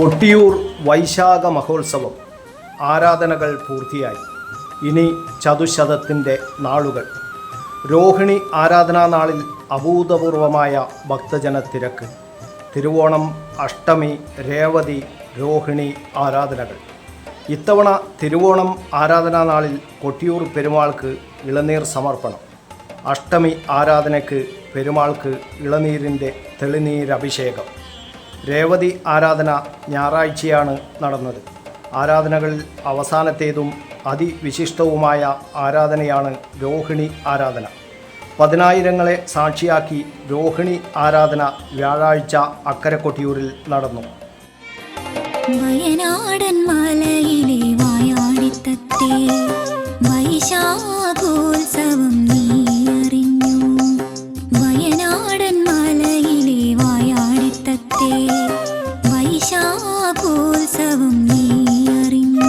കൊട്ടിയൂർ വൈശാഖ മഹോത്സവം ആരാധനകൾ പൂർത്തിയായി. ഇനി ചതുശതത്തിന്റെ നാളുകൾ. രോഹിണി ആരാധനാ നാളിൽ അഭൂതപൂർവമായ ഭക്തജന തിരക്ക് തിരുവോണം അഷ്ടമി രേവതി രോഹിണി ആരാധനകൾ. ഇത്തവണ തിരുവോണം ആരാധനാ നാളിൽ കൊട്ടിയൂർ പെരുമാൾക്ക് ഇളനീർ സമർപ്പണം. അഷ്ടമി ആരാധനയ്ക്ക് പെരുമാൾക്ക് ഇളനീരിന്റെ തെളിനീരഭിഷേകം. രേവതി ആരാധന ഞായറാഴ്ചയാണ് നടന്നത്. ആരാധനകളിൽ അവസാനത്തേതും അതിവിശിഷ്ടവുമായ ആരാധനയാണ് രോഹിണി ആരാധന. പതിനായിരങ്ങളെ സാക്ഷിയാക്കി രോഹിണി ആരാധന വ്യാഴാഴ്ച അക്കരെ കൊട്ടിയൂരിൽ നടന്നു. വയനാടൻ മലയിലെ വായാടിത്തത്തെ വൈശാഖോത്സവം നീ അറിഞ്ഞു.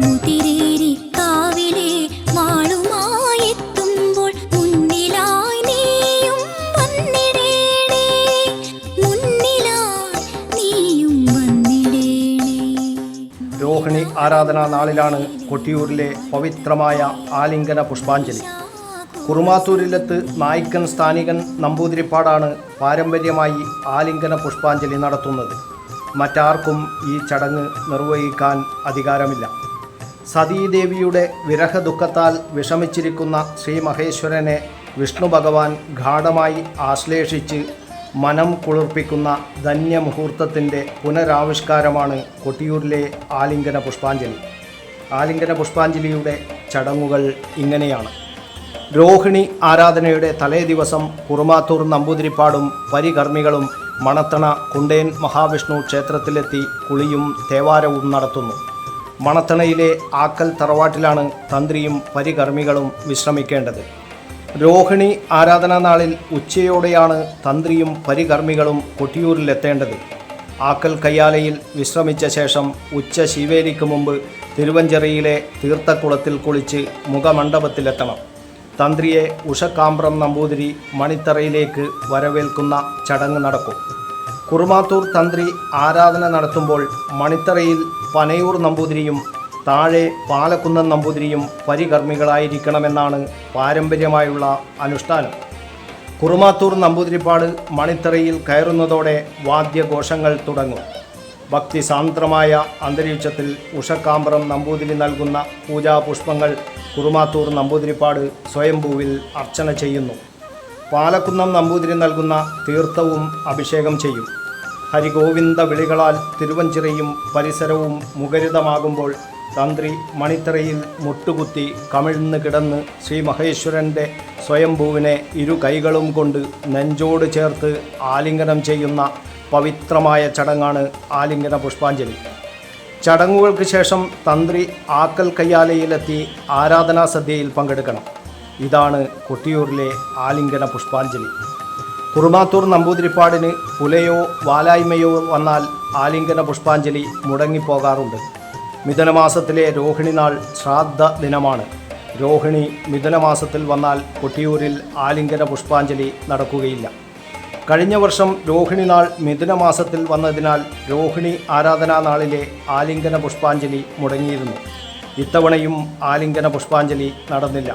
മുതിരേരിക്കാവിലെ മാളുമായെത്തുമ്പോൾ മുന്നിലായി നീയും വന്നിടേണേ. മുന്നിലായി നീയും വന്നിടേണേ. രോഹിണി ആരാധനാ നാളിലാണ് കൊട്ടിയൂരിലെ പവിത്രമായ ആലിംഗന പുഷ്പാഞ്ജലി. കുറുമാത്തൂരിലത്ത് നായ്ക്കൻ സ്ഥാനികൻ നമ്പൂതിരിപ്പാടാണ് പാരമ്പര്യമായി ആലിംഗന പുഷ്പാഞ്ജലി നടത്തുന്നത്. മറ്റാർക്കും ഈ ചടങ്ങ് നിർവഹിക്കാൻ അധികാരമില്ല. സതീദേവിയുടെ വിരഹദുഃഖത്താൽ വിഷമിച്ചിരിക്കുന്ന ശ്രീ മഹേശ്വരനെ വിഷ്ണു ഭഗവാൻ ഗാഠമായി ആശ്ലേഷിച്ച് മനം കുളിർപ്പിക്കുന്ന ധന്യമുഹൂർത്തത്തിന്റെ പുനരാവിഷ്കാരമാണ് കൊട്ടിയൂരിലെ ആലിംഗന പുഷ്പാഞ്ജലി. ആലിംഗന പുഷ്പാഞ്ജലിയുടെ ചടങ്ങുകൾ ഇങ്ങനെയാണ്. രോഹിണി ആരാധനയുടെ തലേ ദിവസം കുറുമാത്തൂർ നമ്പൂതിരിപ്പാടും പരികർമ്മികളും മണത്തണ കുണ്ടേൻ മഹാവിഷ്ണു ക്ഷേത്രത്തിലെത്തി കുളിയും തേവാരവും നടത്തുന്നു. മണത്തണയിലെ ആക്കൽ തറവാട്ടിലാണ് തന്ത്രിയും പരികർമ്മികളും വിശ്രമിക്കേണ്ടത്. രോഹിണി ആരാധനാ നാളിൽ ഉച്ചയോടെയാണ് തന്ത്രിയും പരികർമ്മികളും കൊട്ടിയൂരിലെത്തേണ്ടത്. ആക്കൽ കയ്യാലയിൽ വിശ്രമിച്ച ശേഷം ഉച്ച ശിവേലിക്ക് മുമ്പ് തിരുവഞ്ചെറിയിലെ തീർത്ഥക്കുളത്തിൽ കുളിച്ച് മുഖമണ്ഡപത്തിലെത്തണം. തന്ത്രിയെ ഉഷക്കാമ്പ്രം നമ്പൂതിരി മണിത്തറയിലേക്ക് വരവേൽക്കുന്ന ചടങ്ങ് നടക്കും. കുറുമാത്തൂർ തന്ത്രി ആരാധന നടത്തുമ്പോൾ മണിത്തറയിൽ പനയൂർ നമ്പൂതിരിയും താഴെ പാലക്കുന്നം നമ്പൂതിരിയും പരികർമ്മികളായിരിക്കണമെന്നാണ് പാരമ്പര്യമായുള്ള അനുഷ്ഠാനം. കുറുമാത്തൂർ നമ്പൂതിരിപ്പാട് മണിത്തറയിൽ കയറുന്നതോടെ വാദ്യഘോഷങ്ങൾ തുടങ്ങും. ഭക്തിസാന്ദ്രമായ അന്തരീക്ഷത്തിൽ ഉഷക്കാമ്പ്രം നമ്പൂതിരി നൽകുന്ന പൂജാപുഷ്പങ്ങൾ കുറുമാത്തൂർ നമ്പൂതിരിപ്പാട് സ്വയംഭൂവിൽ അർച്ചന ചെയ്യുന്നു. പാലക്കുന്നം നമ്പൂതിരി നൽകുന്ന തീർത്ഥവും അഭിഷേകം ചെയ്യും. ഹരിഗോവിന്ദ വിളികളാൽ തിരുവഞ്ചിറയും പരിസരവും മുഖരിതമാകുമ്പോൾ തന്ത്രി മണിത്തറയിൽ മുട്ടുകുത്തി കമിഴ്ന്ന് കിടന്ന് ശ്രീ മഹേശ്വരന്റെ സ്വയംഭൂവിനെ ഇരു കൈകളും കൊണ്ട് നെഞ്ചോട് ചേർത്ത് ആലിംഗനം ചെയ്യുന്ന പവിത്രമായ ചടങ്ങാണ് ആലിംഗന പുഷ്പാഞ്ജലി. ചടങ്ങുകൾക്ക് ശേഷം തന്ത്രി ആക്കൽ കയ്യാലയിലെത്തി ആരാധനാ സദ്യയിൽ പങ്കെടുക്കണം. ഇതാണ് കൊട്ടിയൂരിലെ ആലിംഗന പുഷ്പാഞ്ജലി. കുറുമാത്തൂർ നമ്പൂതിരിപ്പാടിന് പുലയോ വാലായ്മയോ വന്നാൽ ആലിംഗന പുഷ്പാഞ്ജലി മുടങ്ങിപ്പോകാറുണ്ട്. മിഥുനമാസത്തിലെ രോഹിണി നാൾ ശ്രാദ്ധ ദിനമാണ്. രോഹിണി മിഥുനമാസത്തിൽ വന്നാൽ കൊട്ടിയൂരിൽ ആലിംഗന പുഷ്പാഞ്ജലി നടക്കുകയില്ല. കഴിഞ്ഞ വർഷം രോഹിണി നാൾ മിഥുനമാസത്തിൽ വന്നതിനാൽ രോഹിണി ആരാധനാ നാളിലെ ആലിംഗന പുഷ്പാഞ്ജലി മുടങ്ങിയിരുന്നു. ഇത്തവണയും ആലിംഗന പുഷ്പാഞ്ജലി നടന്നില്ല.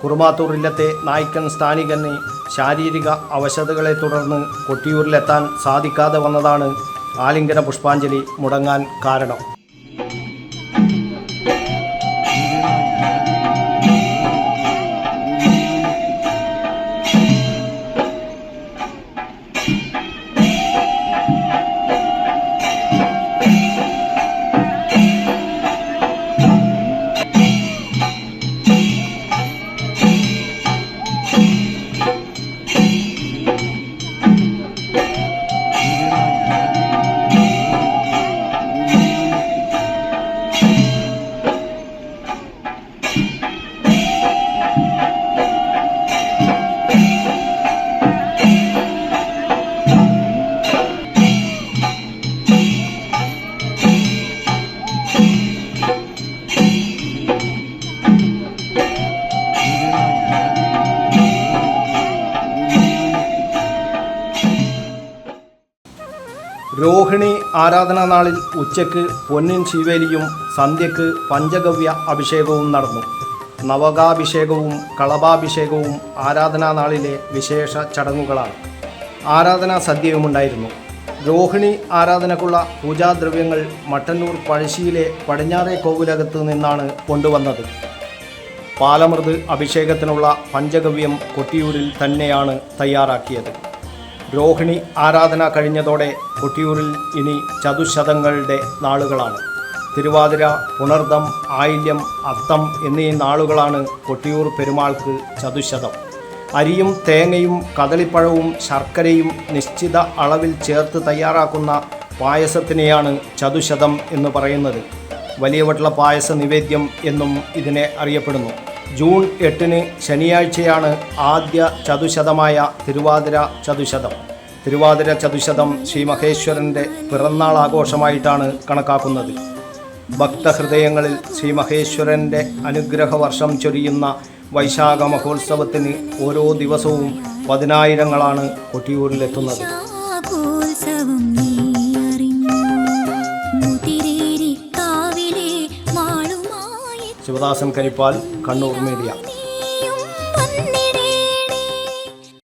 കുറുമാത്തൂർ ഇല്ലത്തെ നായ്ക്കൻ സ്ഥാനികന് ശാരീരിക അവശതകളെ തുടർന്ന് കൊട്ടിയൂരിലെത്താൻ സാധിക്കാതെ വന്നതാണ് ആലിംഗന പുഷ്പാഞ്ജലി മുടങ്ങാൻ കാരണം. ആരാധനാ നാളിൽ ഉച്ചയ്ക്ക് പൊന്നിൻ ശിവേലിയും സന്ധ്യയ്ക്ക് പഞ്ചഗവ്യ അഭിഷേകവും നടന്നു. നവകാഭിഷേകവും കളഭാഭിഷേകവും ആരാധനാ നാളിലെ വിശേഷ ചടങ്ങുകളാണ്. ആരാധനാ സദ്യയുമുണ്ടായിരുന്നു. രോഹിണി ആരാധനക്കുള്ള പൂജാദ്രവ്യങ്ങൾ മട്ടന്നൂർ പഴശ്ശിയിലെ പടിഞ്ഞാറേ കോവിലകത്ത് നിന്നാണ് കൊണ്ടുവന്നത്. പാലമൃത് അഭിഷേകത്തിനുള്ള പഞ്ചഗവ്യം കൊട്ടിയൂരിൽ തന്നെയാണ് തയ്യാറാക്കിയത്. രോഹിണി ആരാധന കഴിഞ്ഞതോടെ കൊട്ടിയൂരിൽ ഇനി ചതുശതങ്ങളുടെ നാളുകളാണ്. തിരുവാതിര പുണർദം ആയില്യം അത്തം എന്നീ നാളുകളാണ് കൊട്ടിയൂർ പെരുമാൾക്ക് ചതുശതം. അരിയും തേങ്ങയും കദളിപ്പഴവും ശർക്കരയും നിശ്ചിത അളവിൽ ചേർത്ത് തയ്യാറാക്കുന്ന പായസത്തിനെയാണ് ചതുശതം എന്ന് പറയുന്നത്. വലിയ വട്ടള പായസ നിവേദ്യം എന്നും ഇതിനെ അറിയപ്പെടുന്നു. ജൂൺ എട്ടിന് ശനിയാഴ്ചയാണ് ആദ്യ ചതുശതമായ തിരുവാതിര ചതുശതം. തിരുവാതിര ചതുശതം ശ്രീ മഹേശ്വരന്റെ പിറന്നാൾ ആഘോഷമായിട്ടാണ് കണക്കാക്കുന്നത്. ഭക്തഹൃദയങ്ങളിൽ ശ്രീ മഹേശ്വരന്റെ അനുഗ്രഹ വർഷം ചൊരിയുന്ന വൈശാഖ മഹോത്സവത്തിന് ഓരോ ദിവസവും പതിനായിരങ്ങളാണ് കൊട്ടിയൂരിലെത്തുന്നത്. ശിവദാസൻ കരിപ്പാൽ കണ്ണൂർ മീഡിയ.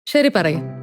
ശരി പറയും.